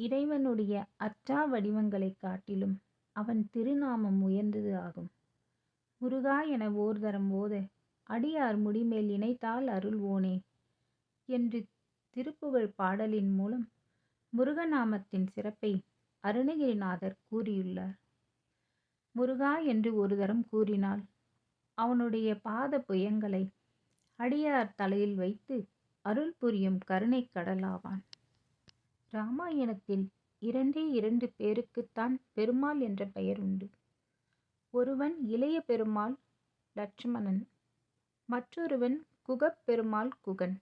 இறைவனுடைய அற்றா வடிவங்களைக் காட்டிலும் அவன் திருநாமம் உயர்ந்தது ஆகும். முருகா என ஓர்தரம் போது அடியார் முடிமேல் இணைத்தால் அருள்வோனே என்று திருப்புகழ் பாடலின் மூலம் முருகநாமத்தின் சிறப்பை அருணகிரிநாதர் கூறியுள்ளார். முருகா என்று ஒரு தரம் கூறினால் அவனுடைய பாத புயங்களை அடியார் தலையில் வைத்து அருள் புரியும் கருணை கடலாவான் ராமாயணத்தில் இரண்டே இரண்டு பேருக்குத்தான் பெருமாள் என்ற பெயர் உண்டு. ஒருவன் இளைய பெருமாள் லட்சுமணன் மற்றொருவன் குகப் பெருமாள் குகன்.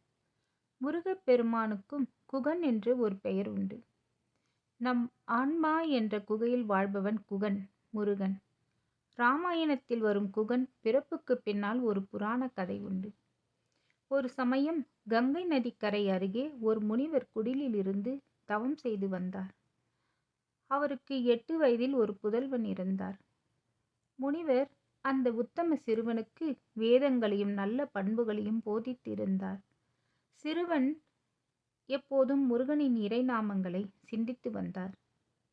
முருகப் பெருமானுக்கும் குகன் என்று ஒரு பெயர் உண்டு. நம் ஆன்மா என்ற குகையில் வாழ்பவன் குகன் முருகன். ராமாயணத்தில் வரும் குகன் பிறப்புக்கு பின்னால் ஒரு புராண கதை உண்டு. ஒரு சமயம் கங்கை நதிக்கரை அருகே ஒரு முனிவர் குடிலில் இருந்து தவம் செய்து வந்தார். அவருக்கு எட்டு வயதில் ஒரு புதல்வன் இருந்தார். முனிவர் அந்த உத்தம சிறுவனுக்கு வேதங்களையும் நல்ல பண்புகளையும் போதித்திருந்தார். சிறுவன் எப்போதும் முருகனின் இறைநாமங்களை சிந்தித்து வந்தார்.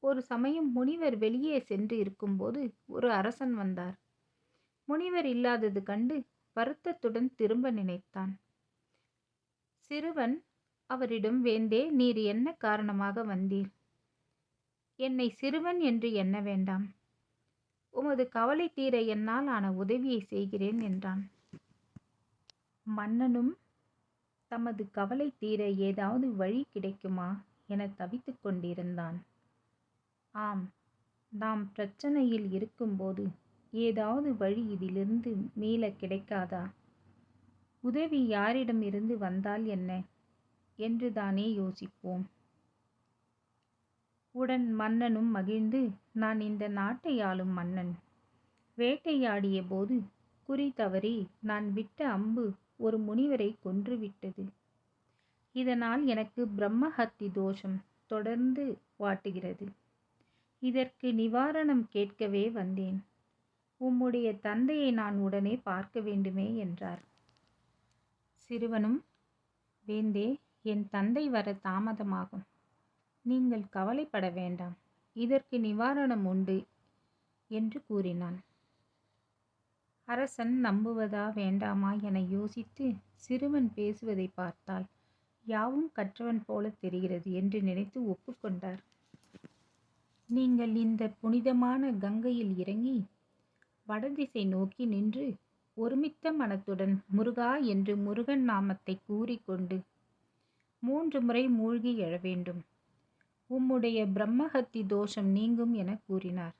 ஒரு சமயம் முனிவர் வெளியே சென்று இருக்கும்போது ஒரு அரசன் வந்தார். முனிவர் இல்லாதது கண்டு வருத்தத்துடன் திரும்ப நினைத்தான். சிறுவன் அவரிடம் வேந்தே நீர் என்ன காரணமாக வந்தீர்? என்னை சிறுவன் என்று எண்ண வேண்டாம். உமது கவலை தீர என்னால் ஆன உதவியை செய்கிறேன் என்றான். மன்னனும் தமது கவலை தீர ஏதாவது வழி கிடைக்குமா? என தவித்து கொண்டிருந்தான். ஆம் நாம் பிரச்சனையில் இருக்கும்போது ஏதாவது வழி இதிலிருந்து மீள கிடைக்காதா? உதவி யாரிடமிருந்து வந்தால் என்ன? என்று தானே யோசிப்போம். உடன் மன்னனும் மகிழ்ந்து நான் இந்த நாட்டை ஆளும் மன்னன். வேட்டையாடிய போது குறி தவறி நான் விட்ட அம்பு ஒரு முனிவரை கொன்றுவிட்டது இதனால் எனக்கு பிரம்மஹத்தி தோஷம் தொடர்ந்து வாட்டுகிறது. இதற்கு நிவாரணம் கேட்கவே வந்தேன். உம்முடைய தந்தையை நான் உடனே பார்க்க வேண்டுமே என்றார். சிறுவனும் வேந்தே என் தந்தை வர தாமதமாகும். நீங்கள் கவலைப்பட வேண்டாம். இதற்கு நிவாரணம் உண்டு என்று கூறினான். அரசன் நம்புவதா வேண்டாமா என யோசித்து சிறுவன் பேசுவதை பார்த்தால் யாவும் கற்றவன் போல தெரிகிறது என்று நினைத்து ஒப்புக்கொண்டார். நீங்கள் இந்த புனிதமான கங்கையில் இறங்கி வடதிசை நோக்கி நின்று ஒருமித்த மனத்துடன் முருகா என்று முருகன் நாமத்தை கூறிக்கொண்டு மூன்று முறை மூழ்கி எழ வேண்டும். உம்முடைய பிரம்மஹத்தி தோஷம் நீங்கும் என கூறினார்.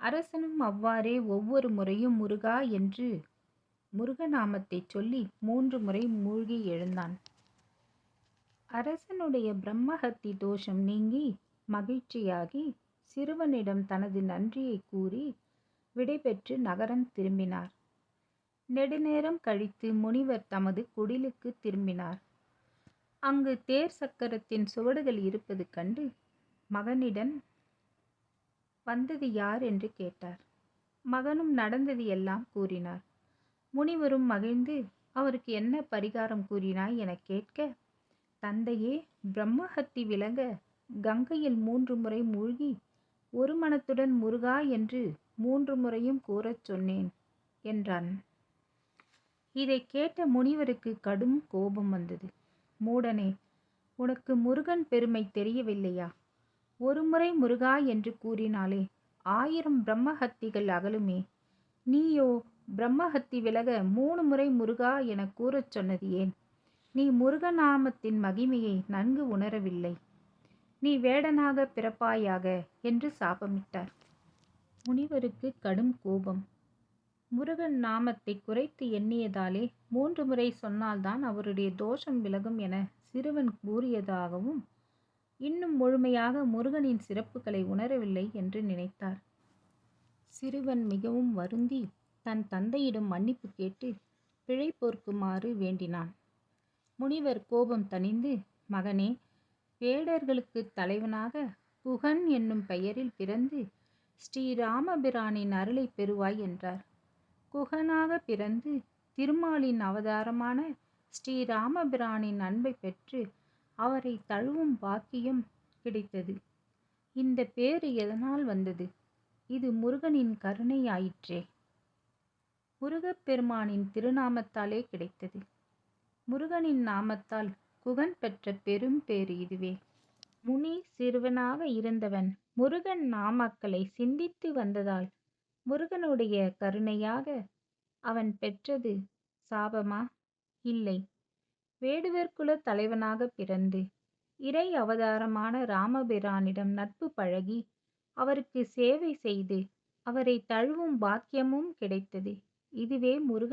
அரசனும் அவ்வாறே ஒவ்வொரு முறையும் முருகா என்று முருகநாமத்தை சொல்லி மூன்று முறை மூழ்கி எழுந்தான். அரசனுடைய பிரம்மஹத்தி தோஷம் நீங்கி மகிழ்ச்சியாகி சிறுவனிடம் தனது நன்றியை கூறி விடைபெற்று நகரம் திரும்பினார். நெடுநேரம் கழித்து முனிவர் தமது குடிலுக்கு திரும்பினார். அங்கு தேர் சக்கரத்தின் சுவடுகள் இருப்பது கண்டு மகனிடம் வந்தது யார்? என்று கேட்டார். மகனும் நடந்தது எல்லாம் கூறினார். முனிவரும் மகிழ்ந்து அவருக்கு என்ன பரிகாரம் கூறினாய்? என கேட்க தந்தையே பிரம்மஹத்தி விளங்க கங்கையில் மூன்று முறை மூழ்கி ஒரு மனத்துடன் முருகா என்று மூன்று முறையும் கூறச் சொன்னேன் என்றான். இதை கேட்ட முனிவருக்கு கடும் கோபம் வந்தது. மூடனே உனக்கு முருகன் பெருமை தெரியவில்லையா? ஒருமுறை முருகா என்று கூறினாலே ஆயிரம் பிரம்மஹத்திகள் அகலுமே. நீயோ பிரம்மஹத்தி விலக மூணு முறை முருகா என கூறச் சொன்னது ஏன்? நீ முருகநாமத்தின் மகிமையை நன்கு உணரவில்லை. நீ வேடனாக பிறப்பாயாக என்று சாபமிட்டார். முனிவருக்கு கடும் கோபம். முருகன் நாமத்தை குறைத்து எண்ணியதாலே மூன்று முறை சொன்னால்தான் அவருடைய தோஷம் விலகும் என சிறுவன் கூறியதாகவும் இன்னும் முழுமையாக முருகனின் சிறப்புகளை உணரவில்லை என்று நினைத்தார். சிறுவன் மிகவும் வருந்தி தன் தந்தையிடம் மன்னிப்பு கேட்டு பிழை பொறுக்குமாறு வேண்டினான். முனிவர் கோபம் தணிந்து மகனே வேடர்களுக்கு தலைவனாக குகன் என்னும் பெயரில் பிறந்து ஸ்ரீராமபிரானின் அருளை பெறுவாய் என்றார். குகனாக பிறந்து திருமாலின் அவதாரமான ஸ்ரீராமபிரானின் அன்பை பெற்று அவரை தழுவும் பாக்கியம் கிடைத்தது. இந்த பேரு எதனால் வந்தது? இது முருகனின் கருணையாயிற்றே. முருகப்பெருமானின் திருநாமத்தாலே கிடைத்தது. முருகனின் நாமத்தால் குகன் பெற்ற பெரும் பேறு இதுவே. முனி சிறுவனாக இருந்தவன் முருகன் நாமக்களை சிந்தித்து வந்ததால் முருகனுடைய கருணையாக அவன் பெற்றது சாபமா? இல்லை. வேடுவர் குல தலைவனாக பிறந்து இறை அவதாரமான ராமபிரானிடம் நட்பு பழகி அவருக்கு சேவை செய்து அவரை தழுவும் பாக்கியமும் கிடைத்தது. இதுவே முருகன்